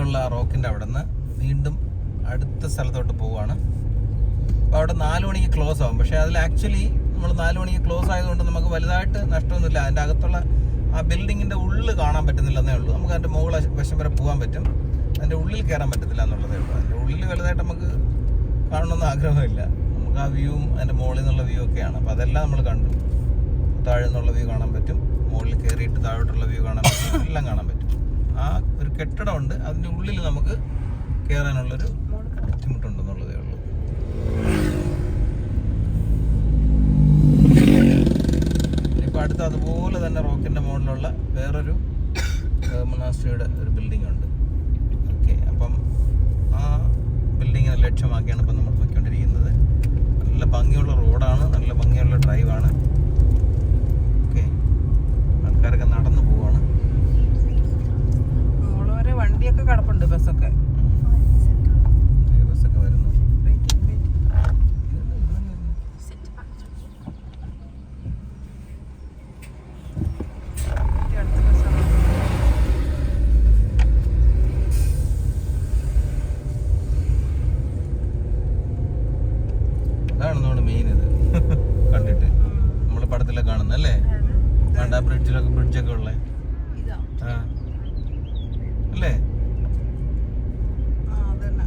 താഴെയുള്ള റോക്കിന്റെ അവിടെ നിന്ന് വീണ്ടും അടുത്ത സ്ഥലത്തോട്ട് പോവുകയാണ്. അപ്പോൾ അവിടെ നാല് മണിക്ക് ക്ലോസ് ആവും. പക്ഷേ അതിൽ ആക്ച്വലി നമ്മൾ നാല് മണിക്ക് ക്ലോസ് ആയതുകൊണ്ട് നമുക്ക് വലുതായിട്ട് നഷ്ടമൊന്നുമില്ല. അതിന്റെ അകത്തുള്ള ആ ബിൽഡിങ്ങിന്റെ ഉള്ളിൽ കാണാൻ പറ്റുന്നില്ല പറ്റുന്നില്ലെന്നേ ഉള്ളൂ. നമുക്ക് അതിന്റെ മുകളിൽ വശം വരെ പോകാൻ പറ്റും. അതിന്റെ ഉള്ളിൽ കയറാൻ പറ്റത്തില്ല എന്നുള്ളതേ ഉള്ളൂ. അതിന്റെ ഉള്ളിൽ വലുതായിട്ട് നമുക്ക് കാണണമെന്ന് ആഗ്രഹമില്ല. നമുക്ക് ആ വ്യൂവും അതിന്റെ മുകളിൽ നിന്നുള്ള വ്യൂ ഒക്കെയാണ്. അപ്പോൾ അതെല്ലാം നമ്മൾ കണ്ടു. താഴെ നിന്നുള്ള വ്യൂ കാണാൻ പറ്റും. മുകളിൽ കയറിയിട്ട് താഴോട്ടുള്ള വ്യൂ കാണാൻ പറ്റും. എല്ലാം കാണാൻ പറ്റും. ആ ഒരു കെട്ടിടമുണ്ട്. അതിന്റെ ഉള്ളിൽ നമുക്ക് കയറാനുള്ളൊരു ബുദ്ധിമുട്ടുണ്ടെന്നുള്ളതേ ഉള്ളൂ. ഇപ്പോൾ അടുത്ത് അതുപോലെ തന്നെ റോക്കിന്റെ മുകളിലുള്ള വേറൊരു മൊനാസ്ട്രിയുടെ ഒരു ബിൽഡിംഗ് ഉണ്ട്. ഓക്കെ അപ്പം ആ ബിൽഡിങ്ങിനെ ലക്ഷ്യമാക്കിയാണ് ഇപ്പം നമ്മൾ പോയിക്കൊണ്ടിരിക്കുന്നത്. നല്ല ഭംഗിയുള്ള റോഡാണ് നല്ല ഭംഗിയുള്ള ഡ്രൈവാണ് ഓക്കെ ആൾക്കാരൊക്കെ നടന്നു പോവാണ് മോൾ വരെ വണ്ടിയൊക്കെ കിടപ്പുണ്ട് ബസ്സൊക്കെ ഈ ബസ്സൊക്കെ വരുന്നു വെയിറ്റ് വെയിറ്റ് അടുത്ത ബസ്സാണ് അതാണ് നമ്മുടെ മെയിൻ ഇത് കണ്ടിട്ട് നമ്മൾ പടത്തിലൊക്കെ കാണുന്നത് അല്ലേ കണ്ട ബ്രിഡ്ജിലൊക്കെ ബ്രിഡ്ജൊക്കെ ഉള്ളത് ഇതാ ആ അല്ലേ ആ അതന്നെ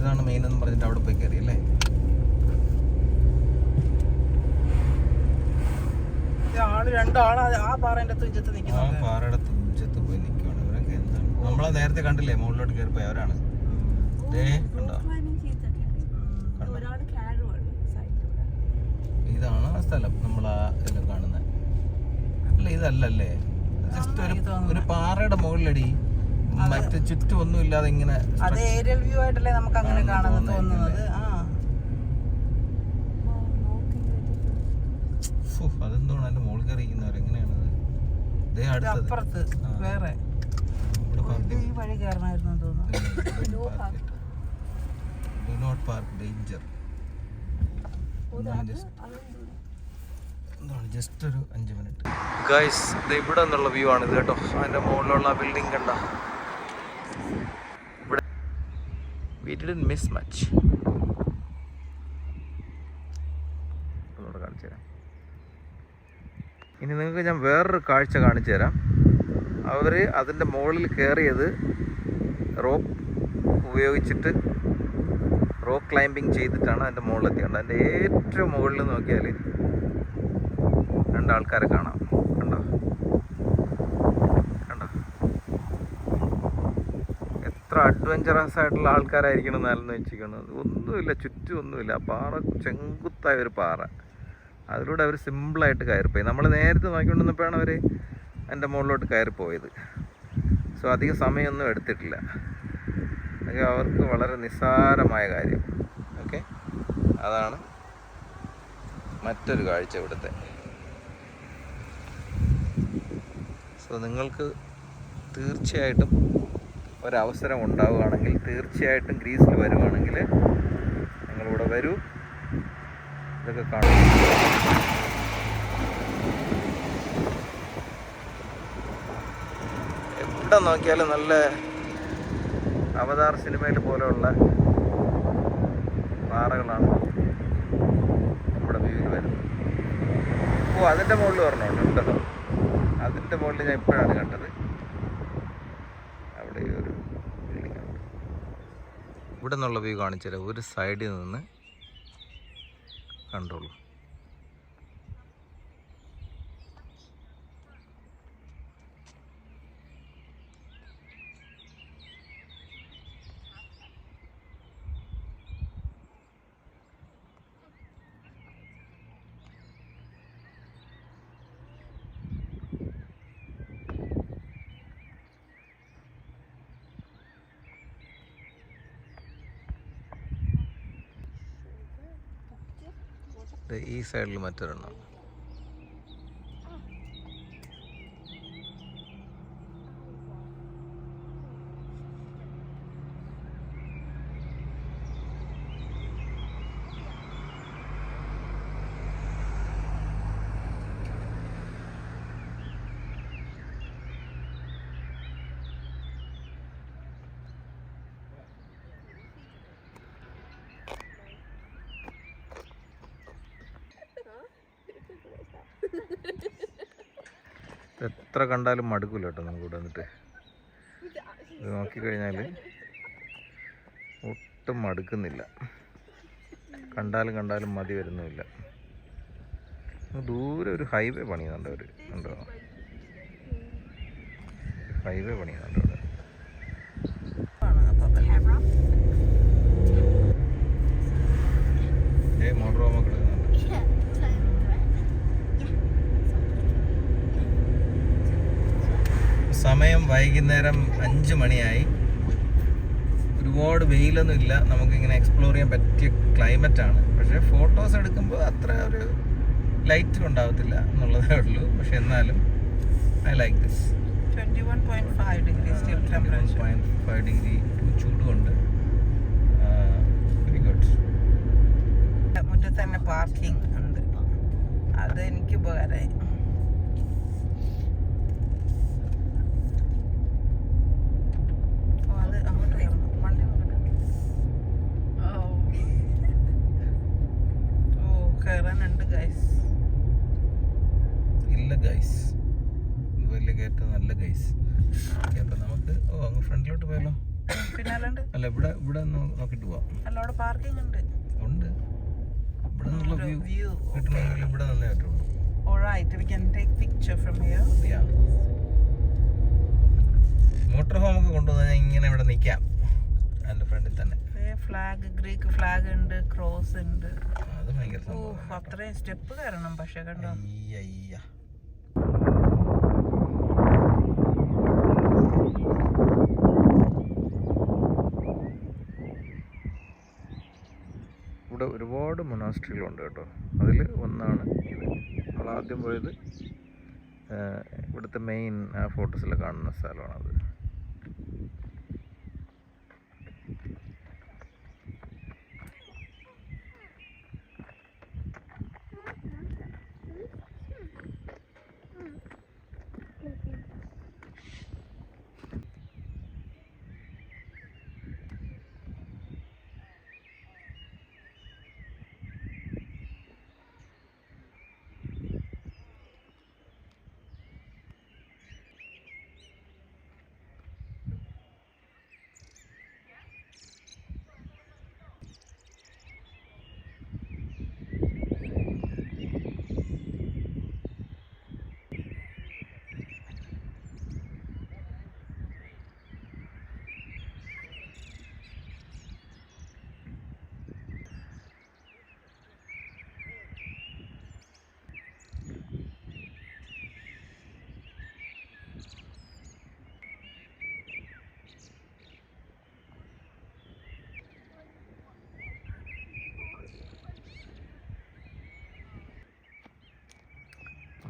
മറ്റേതാണ് മെയിൻ എന്ന് പറഞ്ഞിട്ട് അവിടെ പോയി കയറി അല്ലേ? ആൾ രണ്ടാൾ ആ- ആ പാറേന്റെ തുഞ്ചത്ത് ആ നിൽക്കുന്നു പാറയുടെ തുഞ്ചത്ത് പോയി നിൽക്കുകയാണ് ഇവരൊക്കെ എന്താണ്? നമ്മളെ നേരത്തെ കണ്ടില്ലേ മുകളിലോട്ട് കയറി പോയി അവരാണ് ഇതാണ് ആ സ്ഥലം നമ്മൾ ആ ഇതിൽ കാണുന്നത് അല്ല ഇതല്ലല്ലേ? ജസ്റ്റ് ഒരു ഒരു പാറയുടെ മുകളിലടി മറ്റ് ചുറ്റും ഒന്നും ഇല്ലാതെ ഇങ്ങനെ അത് ഏരിയൽ വ്യൂ ആയിട്ടല്ലേ നമുക്ക് അങ്ങനെ കാണാൻ തോന്നുന്നത്. ആ. അതെന്താണ് അതിന്റെ മുകളിൽ എങ്ങനെയാണത് അപ്പുറത്ത് വേറെ. ഈ വഴി കയറണമായിരുന്നു തോന്നുന്നു. Do not park danger just ഒരു അഞ്ച് മിനിറ്റ് ഗൈസ് ഇത് ഇവിടെ നിന്നുള്ള വ്യൂ ആണ് ഇത് കേട്ടോ. അതിന്റെ മുകളിലുള്ള ബിൽഡിംഗ് കണ്ട. ഇവിടെ വി ഡിഡൻ മിസ് മച്ച് ഒന്നുകൂടെ കാണിച്ചു ഇനി നിങ്ങൾക്ക് ഞാൻ വേറൊരു കാഴ്ച കാണിച്ചു തരാം അവർ അതിന്റെ മുകളിൽ കയറിയത് റോപ്പ് ഉപയോഗിച്ചിട്ട് റോക്ക് ക്ലൈമ്പിംഗ് ചെയ്തിട്ടാണ് അതിന്റെ മുകളിലെത്തിയത്. അതിന്റെ ഏറ്റവും മുകളിൽ നോക്കിയാൽ രണ്ടാൾക്കാരെ കാണാം കണ്ടോ കണ്ടോ എത്ര അഡ്വഞ്ചറസ് ആയിട്ടുള്ള ആൾക്കാരായിരിക്കണം എന്നാലെന്ന് വെച്ചിരിക്കുന്നത്. ഒന്നുമില്ല ചുറ്റും ഒന്നുമില്ല പാറ ചെങ്കുത്തായ ഒരു പാറ. അതിലൂടെ അവർ സിമ്പിളായിട്ട് കയറിപ്പോയി. നമ്മൾ നേരത്തെ നോക്കിക്കൊണ്ടിരുന്നപ്പോഴാണ് അവർ എന്റെ മുകളിലോട്ട് കയറിപ്പോയത്. സോ അധികം സമയമൊന്നും എടുത്തിട്ടില്ല. അവർക്ക് വളരെ നിസ്സാരമായ കാര്യം. ഓക്കെ അതാണ് മറ്റൊരു കാഴ്ച ഇവിടുത്തെ. സോ നിങ്ങൾക്ക് തീർച്ചയായിട്ടും ഒരവസരം ഉണ്ടാവുകയാണെങ്കിൽ തീർച്ചയായിട്ടും ഗ്രീസിൽ വരുവാണെങ്കിൽ നിങ്ങളിവിടെ വരൂ. ഇതൊക്കെ കാണും. എവിടെ നോക്കിയാലും നല്ല അവതാർ സിനിമയിൽ പോലെയുള്ള പാറകളാണ് നമ്മുടെ വ്യൂവിൽ വരുന്നത്. ഓ അതിന്റെ മുകളിൽ പറഞ്ഞോണ്ട് ഉണ്ടല്ലോ. അതിന്റെ മുകളിൽ ഞാൻ ഇപ്പോഴാണ് കണ്ടത് അവിടെ ഈ ഒരു ബിൽഡിംഗ് ഉണ്ട് ഇവിടെ നിന്നുള്ള വ്യൂ കാണിച്ചാൽ ഒരു സൈഡിൽ നിന്ന് കണ്ടോളൂ. ഈ സൈഡിൽ മറ്റൊരെണ്ണം. എത്ര കണ്ടാലും മടുക്കില്ല കേട്ടോ നമുക്ക് ഇവിടെ വന്നിട്ട്. ഇത് നോക്കിക്കഴിഞ്ഞാൽ ഒട്ടും മടുക്കുന്നില്ല. കണ്ടാലും കണ്ടാലും മതി വരുന്നുമില്ല. ദൂരെ ഒരു ഹൈവേ പണിയുന്നുണ്ട് അവർ ഉണ്ടോ ഹൈവേ പണിയുന്നുണ്ട് അവിടെ ഏ മോട്ടോർ ഹോമ കിടക്കുന്നുണ്ട് സമയം വൈകുന്നേരം അഞ്ച് മണിയായി. ഒരുപാട് വെയിലൊന്നും ഇല്ല. നമുക്കിങ്ങനെ എക്സ്പ്ലോർ ചെയ്യാൻ പറ്റിയ ക്ലൈമറ്റ് ആണ്. പക്ഷേ ഫോട്ടോസ് എടുക്കുമ്പോൾ അത്ര ഒരു ലൈറ്റ് ഉണ്ടാവത്തില്ല എന്നുള്ളതേ ഉള്ളൂ. പക്ഷെ എന്നാലും I like this one five degree five degree ചൂടുമുണ്ട്. Very good മുറ്റത്ത് തന്നെ പാർക്കിംഗ് ഉണ്ട്. അത് എനിക്ക് ഉപകാരമായി ഓ, അത് അങ്ങോട്ട് കയറണം. വണ്ടി അങ്ങോട്ട്. ഓ കയറാനുണ്ട് ഗൈസ് ഇല്ല ഗൈസ് വലിയ കയറ്റം നല്ല ഗൈസ് അപ്പം നമുക്ക് ഓ അങ്ങ് ഫ്രണ്ടിലോട്ട് പോയാലോ? പിന്നെ അല്ലാണ്ട് അല്ല ഇവിടെ ഇവിടെ നോക്കിട്ട് പോവാം. അല്ല അവിടെ പാർക്കിംഗ് ഉണ്ട്. ഉണ്ട്. ഇവിടെ നിന്നുള്ള വ്യൂ വ്യൂ കിട്ടണമെങ്കിൽ ഇവിടെ നിന്നേ പറ്റുള്ളൂ. Alright, we can take picture from here. Motor home ഒക്കെ കൊണ്ടുവന്നാൽ ഇങ്ങനെ ഇവിടെ നിൽക്കാം അതിന്റെ ഫ്രണ്ടിൽ തന്നെ. ഫ്ലാഗ് ഗ്രീക്ക് ഫ്ലാഗ് ഉണ്ട് ക്രോസ് ഉണ്ട്. അത് ഭയങ്കര അത്രയും സ്റ്റെപ്പ് കയറണം പക്ഷെ കണ്ടോ? അയ്യ. ഇവിടെ ഒരുപാട് മൊനാസ്ട്രികളുണ്ട് കേട്ടോ. അതിൽ ഒന്നാണ് ഇത്. നമ്മൾ ആദ്യം പോയത് ഇവിടുത്തെ മെയിൻ ഫോട്ടോസിൽ കാണുന്ന സ്ഥലമാണത്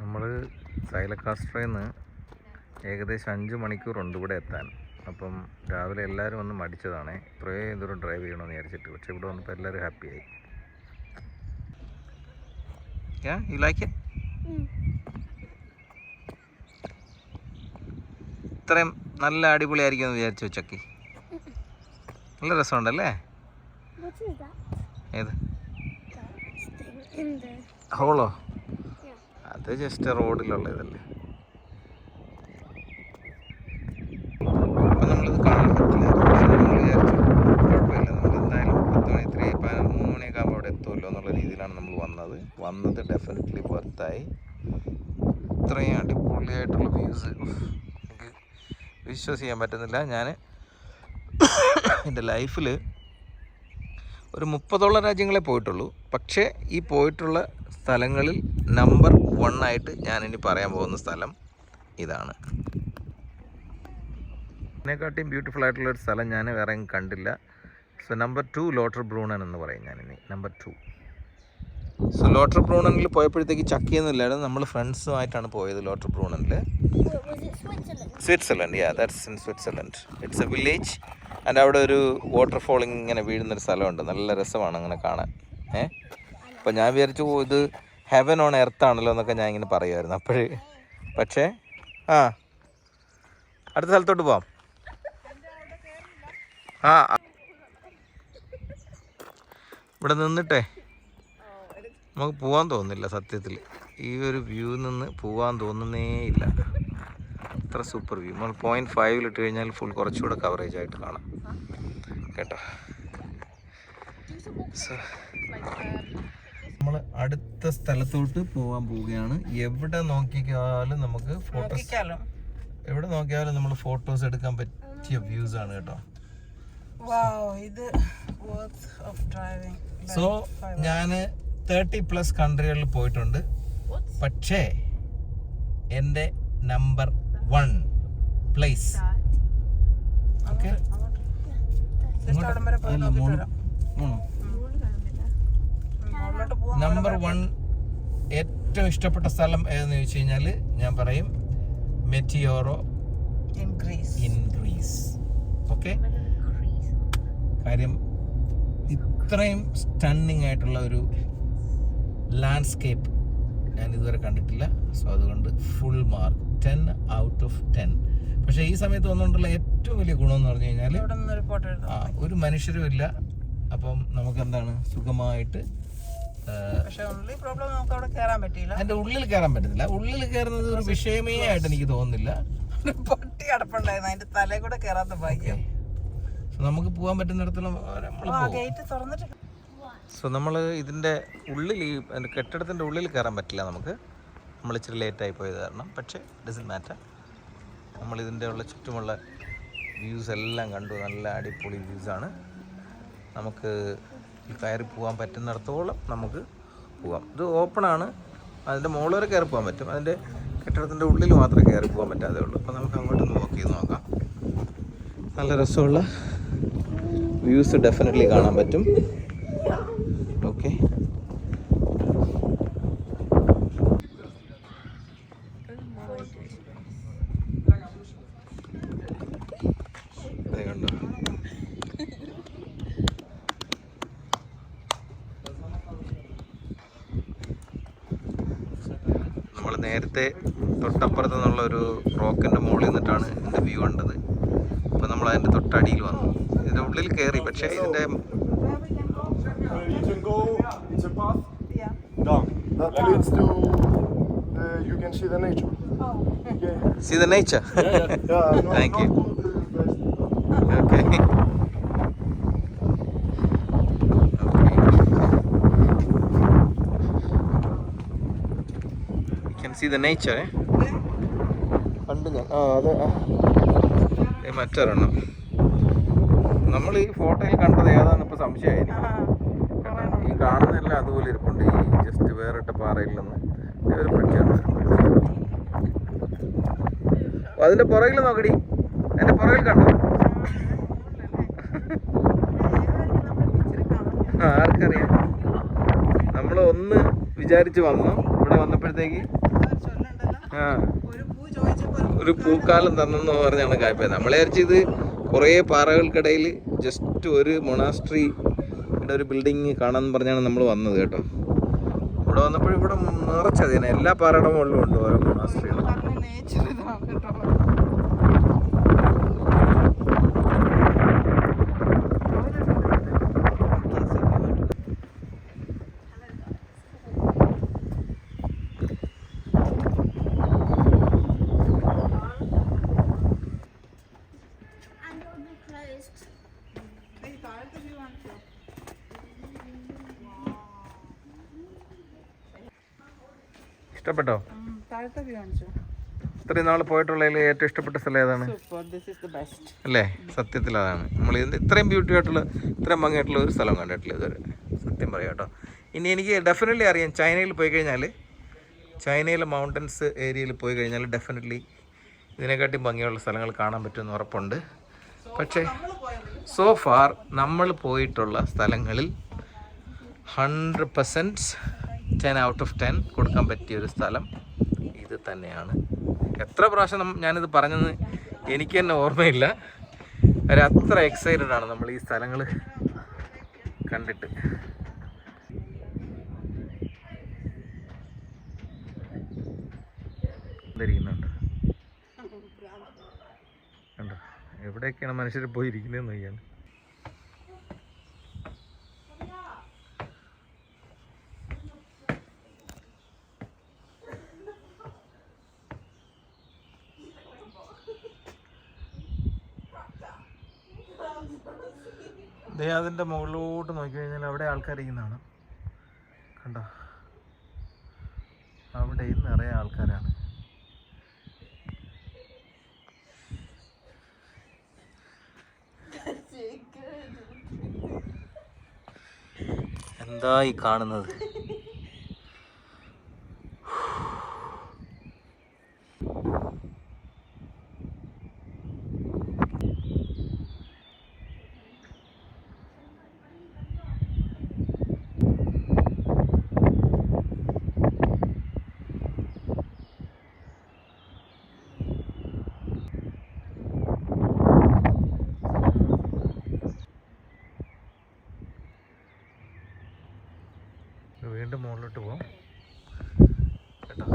നമ്മൾ സൈലക്കാസ്ട്രയിൽ നിന്ന് ഏകദേശം അഞ്ച് മണിക്കൂറുണ്ട് ഇവിടെ എത്താൻ. അപ്പം രാവിലെ എല്ലാവരും ഒന്ന് മടിച്ചതാണ്. ഇത്രയും ദൂരം ഡ്രൈവ് ചെയ്യണമെന്ന് വിചാരിച്ചിട്ട്. പക്ഷേ ഇവിടെ വന്നപ്പോൾ എല്ലാവരും ഹാപ്പിയായി ഇത്രയും നല്ല അടിപൊളിയായിരിക്കും എന്ന് വിചാരിച്ചു ഉച്ചയ്ക്ക് നല്ല രസമുണ്ടല്ലേ? ഏത്. ഹോളോ. അത് ജസ്റ്റ് റോഡിലുള്ള ഇതല്ലേ എന്നുള്ള രീതിയിലാണ് നമ്മൾ വന്നത്. വന്നത് ഡെഫിനറ്റ്ലി വർത്തായി ഇത്രയും അടിപൊളിയായിട്ടുള്ള വ്യൂസ് വിശ്വസിക്കാൻ പറ്റുന്നില്ല. ഞാൻ എന്റെ ലൈഫിൽ ഒരു മുപ്പതോളം രാജ്യങ്ങളെ പോയിട്ടുള്ളൂ. പക്ഷേ ഈ പോയിട്ടുള്ള സ്ഥലങ്ങളിൽ നമ്പർ വൺ ആയിട്ട് ഞാൻ ഇനി പറയാൻ പോകുന്ന സ്ഥലം ഇതാണ്. അതിനെക്കാട്ടിയും ബ്യൂട്ടിഫുൾ ആയിട്ടുള്ള ഒരു സ്ഥലം ഞാൻ വേറെ കണ്ടില്ല. So number two Lauterbrunnen എന്ന് പറയും ഞാനിനി. നമ്പർ ടു സോ ലോട്ടർ ബ്രൂണനിൽ പോയപ്പോഴത്തേക്ക് ചക്കിയൊന്നും ഇല്ലായിരുന്നു നമ്മൾ ഫ്രണ്ട്സുമായിട്ടാണ് പോയത് Lauter? Switzerland. Switzerland yeah that's in Switzerland it's a village and അവിടെ ഒരു വാട്ടർഫോൾ ഇങ്ങനെ വീഴുന്നൊരു സ്ഥലമുണ്ട്. നല്ല രസമാണ് അങ്ങനെ കാണാൻ. ഏ? അപ്പോൾ ഞാൻ വിചാരിച്ചു ഇത് ഹെവൻ ഓൺ എർത്ത് ആണല്ലോ എന്നൊക്കെ ഞാൻ ഇങ്ങനെ പറയുമായിരുന്നു അപ്പോഴേ. പക്ഷേ ആ. അടുത്ത സ്ഥലത്തോട്ട് പോവാം. ആ. ഇവിടെ നിന്നിട്ടേ. നമുക്ക് പോകാൻ തോന്നുന്നില്ല സത്യത്തിൽ. ഈ ഒരു വ്യൂ നിന്ന് പോവാൻ തോന്നുന്നേ ഇല്ല. അത്ര സൂപ്പർ വ്യൂ നമ്മൾ പോയിന്റ് ഫൈവിൽ ഇട്ട് കഴിഞ്ഞാൽ ഫുൾ കുറച്ചുകൂടെ കവറേജ് ആയിട്ട് കാണാം. കേട്ടോ? നമ്മൾ അടുത്ത സ്ഥലത്തോട്ട് പോവാൻ പോവുകയാണ്. എവിടെ നോക്കിയാലും നമുക്ക് ഫോട്ടോസ് നോക്കിക്കാലോ. എവിടെ നോക്കിയാലും നമ്മൾ ഫോട്ടോസ് എടുക്കാൻ പറ്റിയ വ്യൂസ് ആണ് കേട്ടോ. വാവ് ഇത് വർത്ത് ഓഫ് ഡ്രൈവിംഗ് സോ ഞാൻ തേർട്ടി പ്ലസ് കൺട്രികളിൽ പോയിട്ടുണ്ട്. പക്ഷേ എന്റെ number one place okay number one ഏറ്റവും ഇഷ്ടപ്പെട്ട സ്ഥലം ഏതെന്ന് ചോദിച്ചു കഴിഞ്ഞാൽ ഞാൻ പറയും Meteora in Greece in Greece okay കാര്യം ഇത്രയും സ്റ്റണ്ണിങ് ആയിട്ടുള്ള ഒരു ലാൻഡ്സ്കേപ്പ് ഞാൻ ഇതുവരെ കണ്ടിട്ടില്ല. സോ അതുകൊണ്ട് full mark ten out of ten പക്ഷേ ഈ സമയത്ത് വന്നുകൊണ്ടുള്ള ഏറ്റവും വലിയ ഗുണം എന്ന് പറഞ്ഞു കഴിഞ്ഞാൽ ഒരു ഫോട്ടോ ആ ഒരു മനുഷ്യരും ഇല്ല. അപ്പം നമുക്ക് എന്താണ് സുഖമായിട്ട് എന്റെ അതിന്റെ ഉള്ളിൽ കയറാൻ പറ്റത്തില്ല. ഉള്ളിൽ കയറുന്നത് ഒരു വിഷയമേ ആയിട്ട് എനിക്ക് തോന്നുന്നില്ല. പൊട്ടി അടപ്പുണ്ടായിരുന്നു അതിന്റെ തലേ കൂടെ കയറാത്ത ഭാഗ്യം. നമുക്ക് പോകാൻ പറ്റുന്നിടത്തോളം ഗേറ്റ് തുറന്നിട്ട് സോ നമ്മൾ ഇതിന്റെ ഉള്ളിൽ ഈ കെട്ടിടത്തിന്റെ ഉള്ളിൽ കയറാൻ പറ്റില്ല നമുക്ക്. നമ്മൾ ഇച്ചിരി ലേറ്റായി പോയത് കാരണം. പക്ഷേ ഡസൻ മാറ്റർ നമ്മളിതിന്റെ ഉള്ള ചുറ്റുമുള്ള വ്യൂസ് എല്ലാം കണ്ടു. നല്ല അടിപൊളി വ്യൂസാണ് നമുക്ക് കയറി പോകാൻ പറ്റുന്നിടത്തോളം നമുക്ക് പോകാം ഇത് ഓപ്പണാണ് അതിന്റെ മുകളിൽ വരെ കയറി പോകാൻ പറ്റും. അതിന്റെ കെട്ടിടത്തിന്റെ ഉള്ളിൽ മാത്രമേ കയറി പോകാൻ പറ്റാതെ ഉള്ളൂ. അപ്പോൾ നമുക്ക് അങ്ങോട്ടൊന്ന് വോക്ക് ചെയ്ത് നോക്കാം. നല്ല രസമുള്ള വ്യൂസ് ഡെഫിനറ്റ്ലി കാണാൻ പറ്റും ഓക്കെ കണ്ടോ നമ്മൾ നേരത്തെ തൊട്ടപ്പുറത്ത് നിന്നുള്ള ഒരു റോക്കിന്റെ മുകളിൽ നിന്നിട്ടാണ് ഇതിന്റെ വ്യൂ കണ്ടത് അപ്പോൾ നമ്മൾ അതിന്റെ തൊട്ടടിയിൽ വന്നു ഇതിന്റെ ഉള്ളിൽ കയറി പക്ഷേ ഇതിന്റെ see the nature. Yeah, the nature yeah, yeah. yeah no, Thank you. good, uh, best. Okay can see the nature? കണ്ടു ഞാൻ ആ അത്. മറ്റൊരെണ്ണം. നമ്മൾ ഈ ഫോട്ടോയിൽ കണ്ടത് ഏതാന്ന് ഇപ്പൊ സംശയമായി. കാരണം ഈ കാണുന്നതെല്ലാം അതുപോലെ ഇരിപ്പുണ്ട്. ഈ ജസ്റ്റ് വേറിട്ട പാറയിൽ നിന്ന് ഒരു പക്ഷിയാണ് അതിന്റെ പുറകിൽ നോക്കടി. അതിന്റെ പുറകിൽ കണ്ടോ? ആർക്കറിയാം. നമ്മൾ ഒന്ന് വിചാരിച്ച് വന്നു. ഇവിടെ വന്നപ്പോഴത്തേക്ക് ഒരു പൂക്കാലം തന്നെന്ന് പറഞ്ഞാണ് കായ്പ നമ്മളെ ഇത് കുറേ പാറകൾക്കിടയിൽ ജസ്റ്റ് ഒരു മൊണാസ്ട്രിയുടെ ഒരു ബിൽഡിങ് കാണാൻ പറഞ്ഞാണ് നമ്മൾ വന്നത് കേട്ടോ. ഇവിടെ വന്നപ്പോൾ ഇവിടെ നിറച്ചതിന് എല്ലാ പാറയുടെ മുകളിലും ഉണ്ട് ഓരോ മൊണാസ്ട്രികൾ താഴത്തെ വ്യൂ കാണിച്ചോ ഇഷ്ടപ്പെട്ടോ? ഉം, താഴത്തെ വ്യൂ കാണിച്ചോ ഇത്രയും നാൾ പോയിട്ടുള്ളതിൽ ഏറ്റവും ഇഷ്ടപ്പെട്ട സ്ഥലം ഏതാണ്? അല്ലേ? സത്യത്തിൽ അതാണ് നമ്മൾ ഇത് ഇത്രയും ബ്യൂട്ടി ആയിട്ടുള്ള ഇത്രയും ഭംഗിയായിട്ടുള്ള ഒരു സ്ഥലം കണ്ടിട്ടില്ല ഇതുവരെ. സത്യം പറയാം കേട്ടോ. ഇനി എനിക്ക് ഡെഫിനറ്റ്ലി അറിയാം ചൈനയിൽ പോയി കഴിഞ്ഞാൽ ചൈനയിലെ മൗണ്ടൻസ് ഏരിയയിൽ പോയി കഴിഞ്ഞാൽ ഡെഫിനറ്റ്ലി ഇതിനെക്കാട്ടി ഭംഗിയുള്ള സ്ഥലങ്ങൾ കാണാൻ പറ്റുമെന്ന് ഉറപ്പുണ്ട്. പക്ഷേ സോ ഫാർ നമ്മൾ പോയിട്ടുള്ള സ്ഥലങ്ങളിൽ hundred percent ten out of ten കൊടുക്കാൻ പറ്റിയ ഒരു സ്ഥലം ഇത് തന്നെയാണ്. എത്ര പ്രാവശ്യം ഞാനിത് പറഞ്ഞെന്ന് എനിക്ക് തന്നെ ഓർമ്മയില്ല. ഒരു അത്ര എക്സൈറ്റഡ് ആണ് നമ്മൾ ഈ സ്ഥലങ്ങൾ കണ്ടിട്ട്. എവിടെയൊക്കെയാണ് മനുഷ്യർ പോയി ഇരിക്കുന്നതെന്ന് നോക്കിയാൽ ദേ അതിന്റെ മുകളിലോട്ട് നോക്കിക്കഴിഞ്ഞാൽ അവിടെ ആൾക്കാരിരിക്കുന്നതാണ് കണ്ടോ? അവിടെയും നിറയെ ആൾക്കാരാണ്. ഈ കാണുന്നത് വീണ്ടും മുകളിലോട്ട് പോകാം കേട്ടോ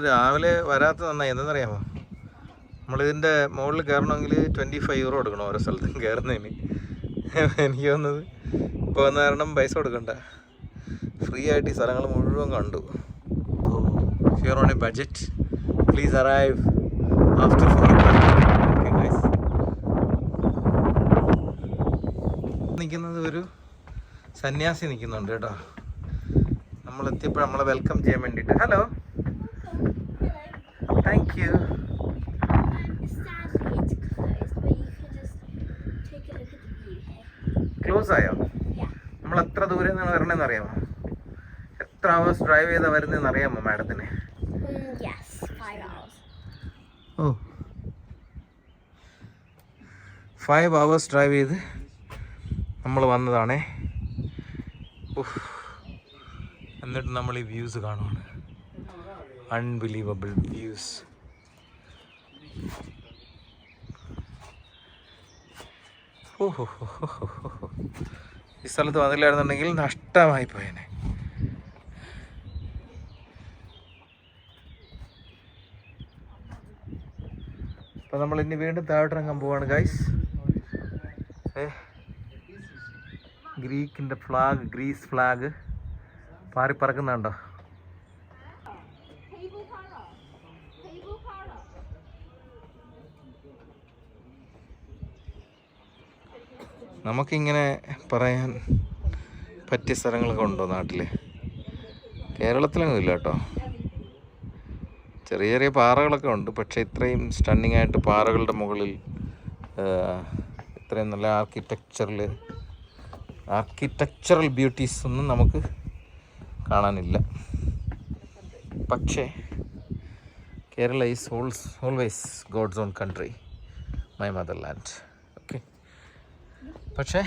രാവിലെ വരാത്ത നന്നായി. എന്തെന്നറിയാമോ? നമ്മളിതിന്റെ മുകളിൽ കയറണമെങ്കിൽ ട്വന്റി ഫൈവ് യൂറോ കൊടുക്കണം ഓരോ സ്ഥലത്തും കയറുന്നതിന്. എനിക്ക് തോന്നുന്നത് ഇപ്പോൾ വന്ന കാരണം പൈസ കൊടുക്കണ്ട. ഫ്രീ ആയിട്ട് ഈ സ്ഥലങ്ങൾ മുഴുവൻ കണ്ടു. Here on a budget please arrive after four നിൽക്കുന്നത് ഒരു സന്യാസി നിൽക്കുന്നുണ്ട് കേട്ടോ. നമ്മൾ എത്തിയപ്പോൾ നമ്മളെ വെൽക്കം ചെയ്യാൻ വേണ്ടിയിട്ട്. Hello but you. ക്ലോസ് ആയോ? നമ്മൾ എത്ര ദൂരെ നിന്നാണ് വരണമെന്ന് അറിയാമോ? എത്ര അവേഴ്സ് ഡ്രൈവ് ചെയ്താൽ വരുന്നതെന്ന് അറിയാമോ മാഡത്തിന്? Mm, yes, five hours. ഓ. ഫൈവ് അവേഴ്സ് ഡ്രൈവ് ചെയ്ത് നമ്മൾ വന്നതാണേ. എന്നിട്ട് നമ്മൾ ഈ വ്യൂസ് കാണുവാണ്. അൺബിലീവബിൾ വ്യൂസ് ഈ സ്ഥലത്ത് വന്നില്ലായിരുന്നുണ്ടെങ്കിൽ നഷ്ടമായി പോയേനെ. അപ്പോൾ നമ്മൾ ഇനി വീണ്ടും താഴോട്ടിറങ്ങാൻ പോവാണ് ഗൈസ് ഗ്രീക്കിന്റെ ഫ്ലാഗ് ഗ്രീസ് ഫ്ലാഗ് പാറി പറക്കുന്നുണ്ടോ നമുക്കിങ്ങനെ പറയാൻ പറ്റിയ സ്ഥലങ്ങളൊക്കെ ഉണ്ടോ നാട്ടിൽ കേരളത്തിലൊന്നും ഇല്ല കേട്ടോ. ചെറിയ ചെറിയ പാറകളൊക്കെ ഉണ്ട് പക്ഷേ ഇത്രയും സ്റ്റണ്ണിങ് ആയിട്ട് പാറകളുടെ മുകളിൽ ഇത്രയും നല്ല ആർക്കിടെക്ചറിൽ ആർക്കിടെക്ചറൽ ബ്യൂട്ടീസ് ഒന്നും നമുക്ക് കാണാനില്ല. പക്ഷേ Kerala is als always God's own country my motherland പക്ഷേ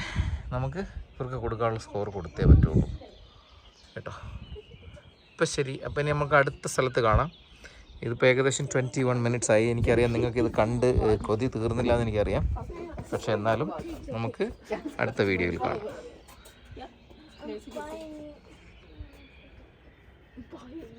നമുക്ക് ഇവർക്ക് കൊടുക്കാനുള്ള സ്കോർ കൊടുത്തേ പറ്റുള്ളൂ. കേട്ടോ? ഇപ്പം ശരി. അപ്പം ഇനി നമുക്ക് അടുത്ത സ്ഥലത്ത് കാണാം. ഇതിപ്പോൾ ഏകദേശം ട്വന്റി വൺ മിനിറ്റ്സ് ആയി. എനിക്കറിയാം നിങ്ങൾക്ക് ഇത് കണ്ട് കൊതി തീർന്നില്ല എന്ന് എനിക്കറിയാം. പക്ഷെ എന്നാലും നമുക്ക് അടുത്ത വീഡിയോയിൽ കാണാം. Bye.